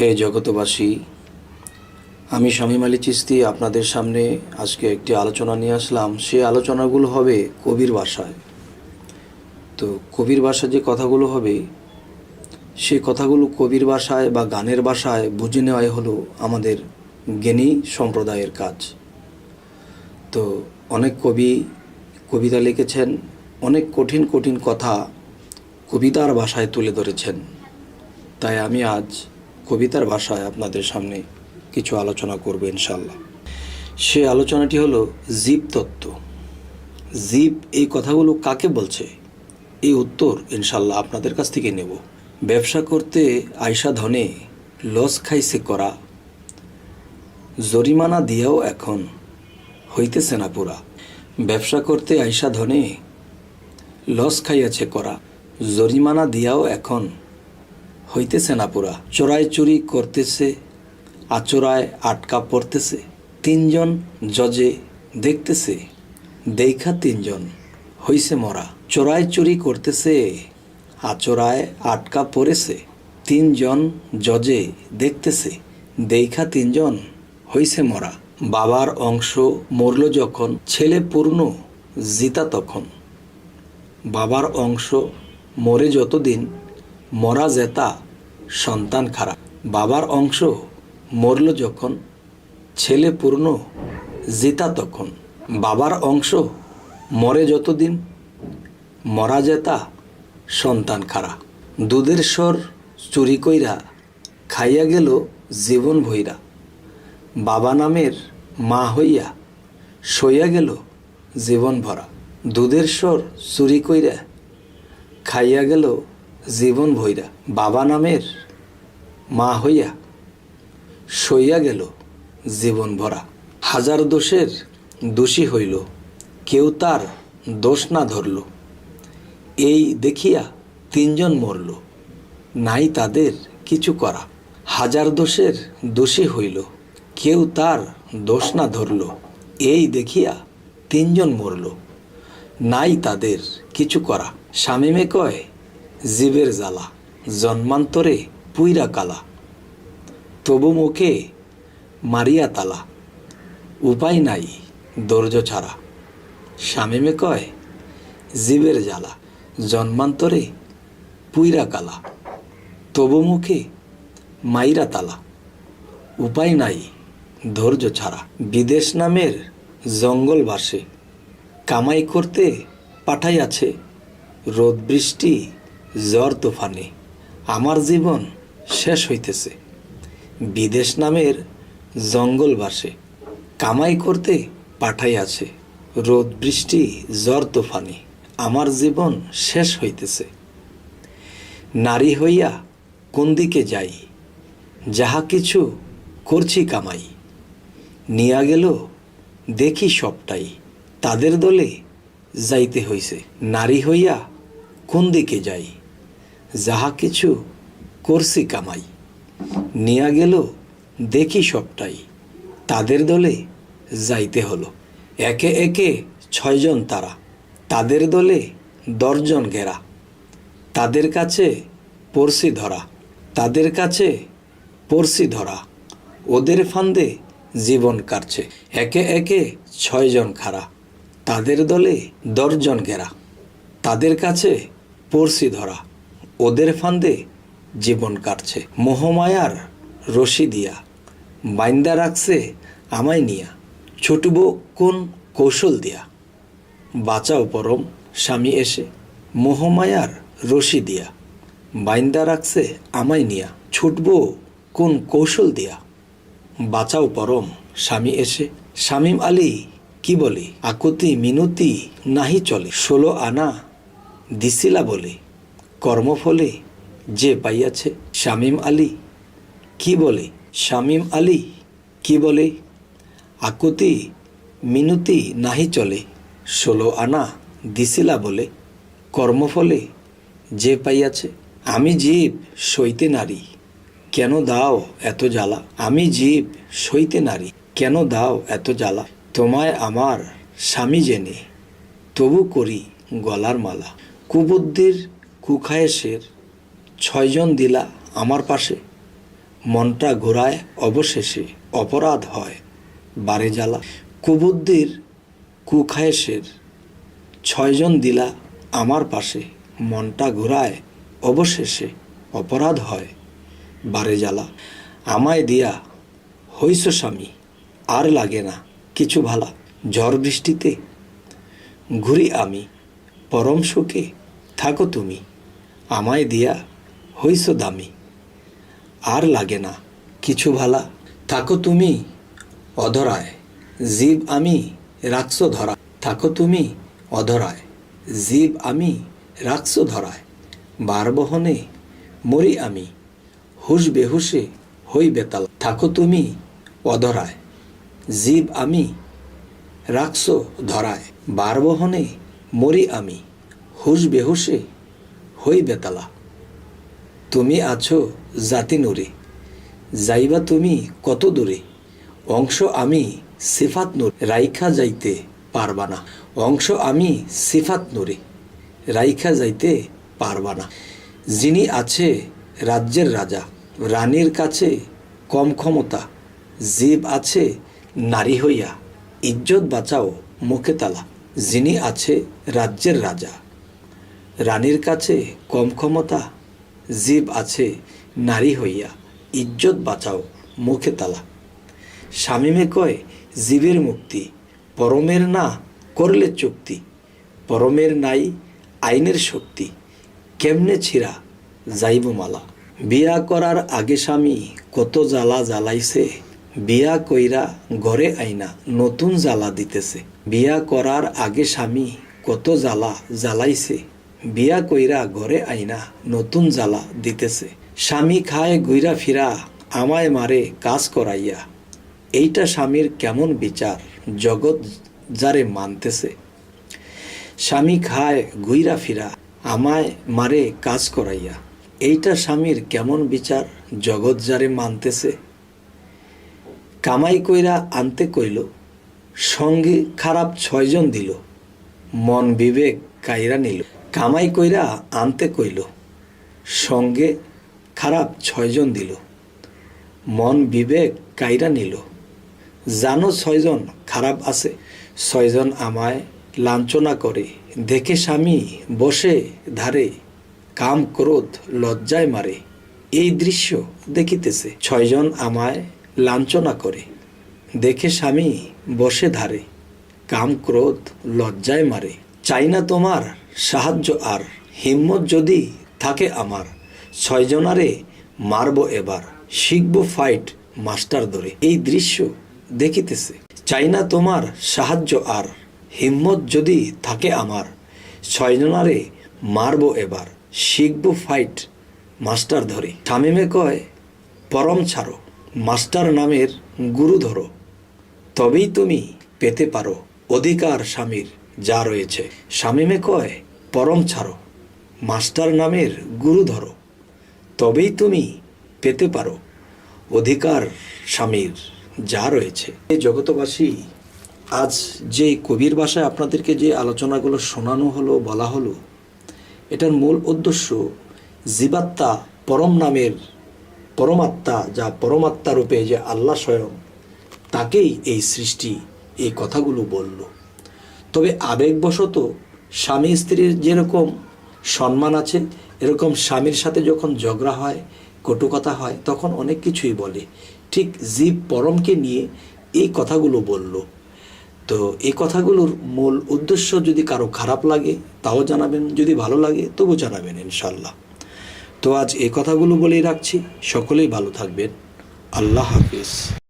হে জগতবাসী আমি শামীম আলী চিস্তি আপনাদের সামনে আজকে একটি আলোচনা নিয়ে আসলাম। সেই আলোচনাগুলো হবে কবির ভাষায়। তো কবির ভাষায় যে কথাগুলো হবে সেই কথাগুলো কবির ভাষায় বা গানের ভাষায় বুঝে নেওয়াই হলো আমাদের জ্ঞানী সম্প্রদায়ের কাজ। তো অনেক কবি কবিতা লিখেছেন, অনেক কঠিন কঠিন কথা কবিতার ভাষায় তুলে ধরেছেন। তাই আমি আজ কবিতার ভাষায় আপনাদের সামনে কিছু আলোচনা করব ইনশাল্লাহ সে আলোচনাটি হলো জীব তত্ত্ব। জীব এই কথাগুলো কাকে বলছে? এই উত্তর ইনশাল্লাহ আপনাদের কাছ থেকে নেব। ব্যবসা করতে আয়সা ধনে লস খাইছে করা। জরিমানা দিয়েও এখন হইতেছে না পুরা। ব্যবসা করতে আয়সা ধনে লস খাইয়াছে করা। জরিমানা দিয়াও এখন হইতেছে না পুরা। চোরাই চুরি করতেছে আচোরায় আটকা পড়তেছে। তিনজন জজে দেখতেছে, দেখা তিনজন হইছে মরা। চোরাই চুরি করতেছে আচোরায় আটকা পড়েছে। তিনজন জজে দেখতেছে, দেখা তিনজন হইছে মরা। বাবার অংশ মরল যখন, ছেলে পূর্ণ জিতা তখন। বাবার অংশ মরে যতদিন মরা জেতা, সন্তান খারাপ। বাবার অংশ মরল যখন, ছেলে পূর্ণ জিতা তখন। বাবার অংশ মরে যতদিন, মরা জেতা, সন্তান খারা দুধের স্বর চুরি কইরা খাইয়া গেল জীবন ভৈরা বাবা নামের মা হইয়া সইয়া গেল জীবন ভরা। দুধের স্বর চুরি কইরা খাইয়া গেল জীবন ভৈরা বাবা নামের মা হইয়া সইয়া গেল, জীবন ভরা। হাজার দোষের দোষী হইল, কেউ তার দোষ না ধরল। এই দেখিয়া তিনজন মরল, নাই তাদের কিছু করা। হাজার দোষের দোষী হইল, কেউ তার দোষ না ধরল। এই দেখিয়া তিনজন মরল, নাই তাদের কিছু করা। স্বামীমে কয় জীবের জ্বালা, জন্মান্তরে পুইরা কালা। তবু মুখে মারিয়া তালা, উপায় নাই দর্জ ছাড়া। স্বামীমে কয়, জীবের জ্বালা, জন্মান্তরে পুইরা কালা। তবু মুখে মাইরা তালা, উপায় নাই ধৈর্য ছাড়া। বিদেশ নামের জঙ্গল বাসে কামাই করতে পাঠাইয়াছে, রোদ বৃষ্টি জ্বর তুফানে। আমার জীবন শেষ হইতেছে। বিদেশ নামের জঙ্গল বাসে কামাই করতে পাঠাই আছে রোদ, বৃষ্টি, জ্বর, তুফানে আমার জীবন শেষ হইতেছে। নারী হইয়া কোন দিকে যাই? যাহা কিছু করছি কামাই। নিয়া গেল, দেখি সবটাই। তাদের দলে যাইতে হইছে। নারী হইয়া কোন দিকে যাই? যাহা কিছু করছি কামাই, নিয়া গেল, দেখি সবটাই। তাদের দলে যাইতে হলো। একে একে ছয়জন তারা, তাদের দলে দশজন ঘেরা। তাদের কাছে পড়শি ধরা, তাদের কাছে পড়শি ধরা। ওদের ফান্দে জীবন কাটছে। একে একে ছয়জন খাড়া তাদের দলে দশজন ঘেরা। তাদের কাছে পড়শি ধরা। ওদের ফান্দে জীবন কাটছে। মোহমায়ার রশি দিয়া বাইন্দা রাখছে আমায় নিয়া। ছুটব কোন কৌশল দিয়া? বাঁচাও পরম স্বামী এসে। মোহমায়ার রশি দিয়া বাইন্দা রাখছে আমায় নিয়া। ছুটব কোন কৌশল দিয়া? বাঁচাও পরম স্বামী এসে। শামীম আলী কি বলে? আকুতি মিনতি নাহি চলে। ষোলো আনা দিছিলা বলে। কর্মফলে যে পাইয়াছে শামীম আলী, কি বলে? শামীম আলী, কি বলে? আকুতি মিনতি নাহি চলে, ষোলো আনা দিছিলা বলে। কর্মফলে যে পাইয়াছে, আমি জীব সইতে নারী, কেন দাও এত জ্বালা? আমি জীব সইতে নারী, কেন দাও এত জ্বালা? তোমায় আমার স্বামী জেনে তবু করি গলার মালা। কুবুদ্ধির কুখায়েশের ছয়জন দিলা আমার পাশে। মনটা ঘোরায় অবশেষে অপরাধ হয় বারে জ্বালা। কুবুদ্দির কুখায়েশের ছয়জন দিলা আমার পাশে। মনটা ঘোরায় অবশেষে অপরাধ হয় বারে জ্বালা। আমায় দিয়া হইস স্বামী, আর লাগে না কিছু ভালা। ঝড় বৃষ্টিতে ঘুরি আমি, পরম সুখে থাকো তুমি। আমায় দিয়া হইস দামি। আর লাগে না কিছু ভালা। থাকো তুমি অধরায়, জীব আমি রাখছো ধরা থাকো তুমি অধরায়, জীব আমি রাখছো ধরায়। বার বহনে মরি আমি, হুশ বেহুশে হই বেতাল। থাকো তুমি অধরায়, জীব আমি রাখছো ধরায়। বার বহনে মরি আমি, হুশ বেহুশে হই বেতালা তুমি আছো জাতি নুরে। যাইবা তুমি কত দূরে। অংশ আমি সিফাত নূর। রাইখা যাইতে পারবা না। অংশ আমি সিফাত নূরে। রাইখা যাইতে পারবা না। যিনি আছে রাজ্যের রাজা, রানীর কাছে কম ক্ষমতা। জীব আছে নারী হইয়া। ইজ্জত বাঁচাও মুখে তালা। যিনি আছে রাজ্যের রাজা। রানীর কাছে কম ক্ষমতা, জীব আছে, নারী হইয়া ইজ্জত বাঁচাও, মুখে তালা। স্বামীমে কয়, জীবের মুক্তি, পরমের না করলে চুক্তি। পরমের নাই, আইনের শক্তি। কেমনে ছিঁড়া যাইব মালা। বিয়া করার আগে স্বামী কত জ্বালা জ্বালাইছে। বিয়া কইরা ঘরে আইনা নতুন জ্বালা দিতেছে। বিয়া করার আগে স্বামী কত জ্বালা জ্বালাইছে। বিয়া কইরা ঘরে আইনা, নতুন জ্বালা দিতেছে। স্বামী খায় গুইরা ফিরা, আমায় মারে কাজ করাইয়া। এইটা স্বামীর কেমন বিচার, জগৎ যারে মানতেছে। স্বামী খায় গুইরা ফিরা, আমায় মারে কাজ করাইয়া। এইটা স্বামীর কেমন বিচার, জগৎ যারে মানতেছে। কামাই কইরা আনতে কইল, সঙ্গে খারাপ ছয়জন দিল, মন বিবেক কাইরা নিল। কামাই কইরা আনতে কইল, সঙ্গে খারাপ ছয়জন দিল। মন বিবেক কাইরা নিল, জানো ছয়জন খারাপ আছে, ছয়জন আমায় লাঞ্ছনা করে। দেখে স্বামী বসে ধারে, কাম ক্রোধ লজ্জায় মারে। এই দৃশ্য দেখিতেছে, ছয়জন আমায় লাঞ্ছনা করে। দেখে স্বামী বসে ধারে, কাম ক্রোধ লজ্জায় মারে। চাই না তোমার সাহায্য আর হিম্মত যদি থাকে আমার, ছয়জনারে মারবো এবার, শিখব ফাইট মাস্টার ধরে। এই দৃশ্য দেখিতেছে। চাই না তোমার সাহায্য আর হিম্মত যদি থাকে আমার, ছয়জনারে মারবো এবার, শিখব ফাইট মাস্টার ধরে। শামিমে কয়, পরম ছাড়ো, মাস্টার নামের গুরু ধরো। তবেই তুমি পেতে পারো অধিকার স্বামীর যা রয়েছে। স্বামীমে কয় পরম ছাড়ো, মাস্টার নামের গুরু ধরো, তবেই তুমি পেতে পারো অধিকার স্বামীর যা রয়েছে। এই জগতবাসী, আজ যে কবির ভাষায় আপনাদেরকে যে আলোচনাগুলো শোনানো হলো, বলা হলো, এটার মূল উদ্দেশ্য জীবাত্মা পরম নামের পরমাত্মা, যা পরমাত্মা রূপে যে আল্লাহ স্বয়ং, তাকেই এই সৃষ্টি এই কথাগুলো বলল। তবে আবেগবশত স্বামী স্ত্রীর যেরকম সম্মান আছে, এরকম স্বামীর সাথে যখন ঝগড়া হয় কটু কথা হয়, তখন অনেক কিছুই বলে। ঠিক জীব পরমকে নিয়ে এই কথাগুলো বলল। তো এই কথাগুলোর মূল উদ্দেশ্য যদি কারও খারাপ লাগে, তাও জানাবেন, যদি ভালো লাগে, তবু জানাবেন ইনশাল্লাহ তো আজ এই কথাগুলো বলেই রাখছি। সকলেই ভালো থাকবেন। আল্লাহ হাফিজ।